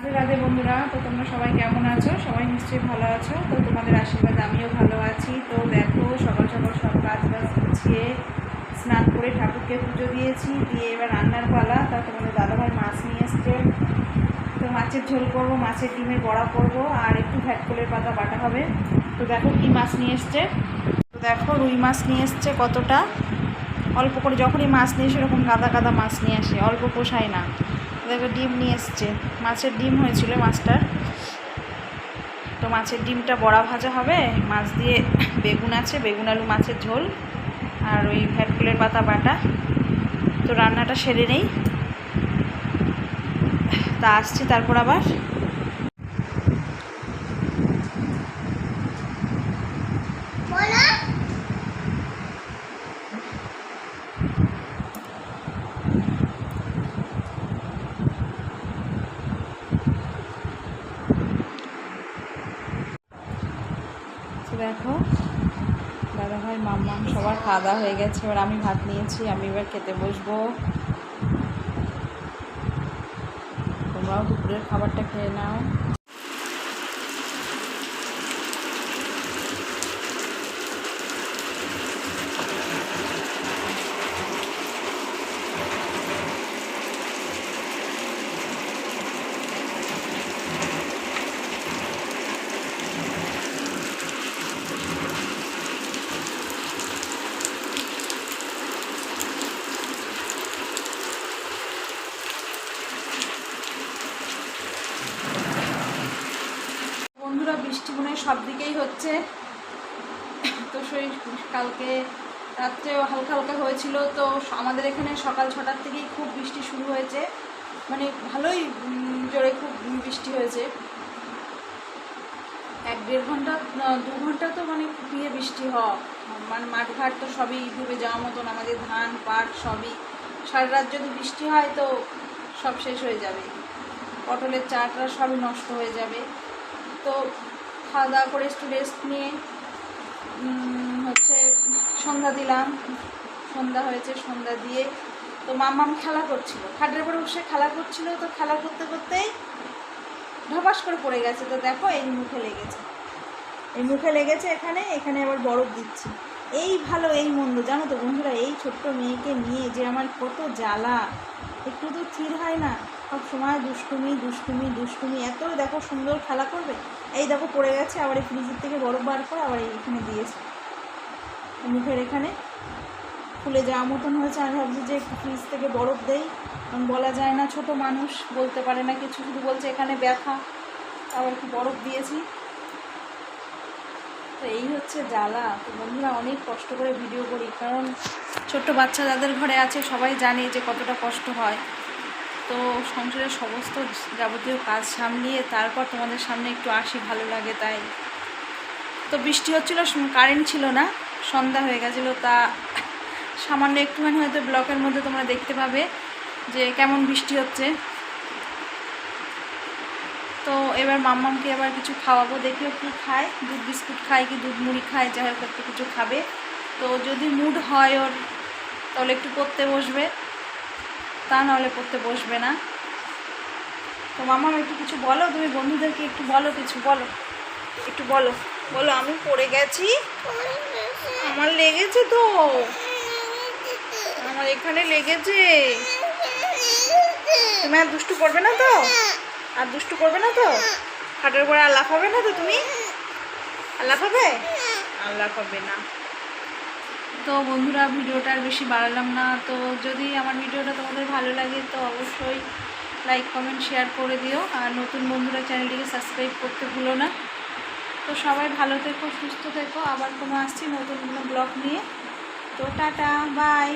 রাধে রাধে বন্ধুরা, তো তোমরা সবাই কেমন আছো? সবাই নিশ্চয়ই ভালো আছো। তো তোমাদের আশীর্বাদ আমিও ভালো আছি। তো দেখো, সকাল সকাল সব কাজ বাজ গুছিয়ে স্নান করে ঠাকুরকে পুজো দিয়েছি। দিয়ে এবার রান্নার পালা। তা তোমাদের দাদাভাই মাছ নিয়ে এসছে। তো মাছের ঝোল করব, মাছের ডিমের বড়া করব, আর একটু ভ্যাটকলের পাতা বাটা হবে। তো দেখো কি মাছ নিয়ে এসছে। তো দেখো, রুই মাছ নিয়ে এসছে কতটা। অল্প করে যখনই মাছ নিয়ে সেরকম গাদা গাদা মাছ নিয়ে আসে। অল্প পোষায় না। দেখো ডিম নিয়ে এসছে। মাছের ডিম হয়েছিল মাছটার তো মাছের ডিমটা বড়া ভাজা হবে। মাছ দিয়ে বেগুন আছে, বেগুন আলু, মাছের ঝোল আর ওই ভ্যাটকুলের পাতা বাটা। তো রান্নাটা সেরে নেই। তা আসছি তারপর আবার তো দেখো দাদা মাম্মা সবার খাওয়া দাওয়া হয়ে গেছে, এবার আমি ভাত নিয়েছি, আমি এবার খেতে বসবো। তোমরাও দুপুরের খাবারটা খেয়ে নাও। মনে সব দিকেই হচ্ছে। তো সেই কালকে রাত্রেও হালকা হালকা হয়েছিল। তো আমাদের এখানে সকাল ছটার থেকেই খুব বৃষ্টি শুরু হয়েছে। মানে ভালোই জোরে খুব বৃষ্টি হয়েছে। এক দেড় ঘণ্টা, দু ঘণ্টা তো মানে খুবই বৃষ্টি হওয়া। মানে মাঠঘাট তো সবই ডুবে যাওয়া মতন, আমাদের ধান, পাট সবই। সারা রাত যদি বৃষ্টি হয় তো সব শেষ হয়ে যাবে। পটলের চাটা সবই নষ্ট হয়ে যাবে। তো খাওয়া দাওয়া করে একটু রেস্ট নিয়ে হচ্ছে সন্ধ্যা দিলাম। সন্ধ্যা হয়েছে, সন্ধ্যা দিয়ে তো মাম্মাম খেলা করছিল। খাটের উপরে বসে খেলা করছিল, তো খেলা করতে করতেই ধপাস করে পড়ে গেছে। তো দেখো এই মুখে লেগেছে। এই মুখে লেগেছে এখানে এখানে আবার বরফ দিচ্ছি। এই ভালো, এই মন্দ, জানো তো বন্ধুরা, এই ছোট্ট মেয়েকে নিয়ে যে আমার কত জ্বালা। একটু তো স্থির হয় না। সব সময় দুষ্টুমি দুষ্টুমি দুষ্টুমি। এত দেখো সুন্দর খেলা করবে। এই দেখো পড়ে গেছে, আবার এই ফ্রিজের থেকে বরফ বার করে আবার এখানে দিয়েছে। মুখের এখানে ফুলে যাওয়া মতন হয়েছে। আমি ভাবছি যে ফ্রিজ থেকে বরফ দেই। বলা যায় না ছোট মানুষ, বলতে পারে না কিছু। শুধু বলছে এখানে ব্যথা। আবার কি বরফ দিয়েছি। তো এই হচ্ছে জ্বালা। তো বন্ধুরা, অনেক কষ্ট করে ভিডিও করি। কারণ ছোট্ট বাচ্চা যাদের ঘরে আছে, সবাই জানে যে কতটা কষ্ট হয়। তো সংসারের সমস্ত যাবতীয় কাজ সামলিয়ে তারপর তোমাদের সামনে একটু আসি, ভালো লাগে তাই। তো বৃষ্টি হচ্ছিল কারেন্ট ছিল না, সন্ধ্যা হয়ে গেছিল, তা সামান্য একটুখানি হয়তো ব্লকের মধ্যে তোমরা দেখতে পাবে যে কেমন বৃষ্টি হচ্ছে। তো এবার মাম্মামকে এবার কিছু খাওয়াবো, দেখিও কি খায়, দুধ বিস্কুট খায় কি দুধ মুড়ি খায়, যাই হোক একটু কিছু খাবে। তো যদি মুড হয় ওর, তাহলে একটু করতে বসবে। তা নাহলে পড়তে বসবে না। তো মাম্মাম একটু কিছু বলো? তুমি বন্ধুদেরকে একটু বলো কিছু, বলো। একটু বলো। বলো, আমি পড়ে গেছি। আমার লেগেছে তো। আমার এখানে লেগেছে। তুমি আর দুষ্টু করবে না তো? আর দুষ্টু করবে না তো? খাটের উপরে আর লাফাবে না তো তুমি? আর লাফাবে? আর লাফাবে না। তো বন্ধুরা, ভিডিওটা আর বেশি বাড়ালাম না। তো যদি আমার ভিডিওটা তোমাদের ভালো লাগে, তো অবশ্যই লাইক কমেন্ট শেয়ার করে দিও। আর নতুন বন্ধুরা চ্যানেলটিকে সাবস্ক্রাইব করতে ভুলো না। তো সবাই ভালো থেকো, সুস্থ থেকো। আবার কোনো আসছি নতুন কোনো ব্লগ নিয়ে। তো টাটা বাই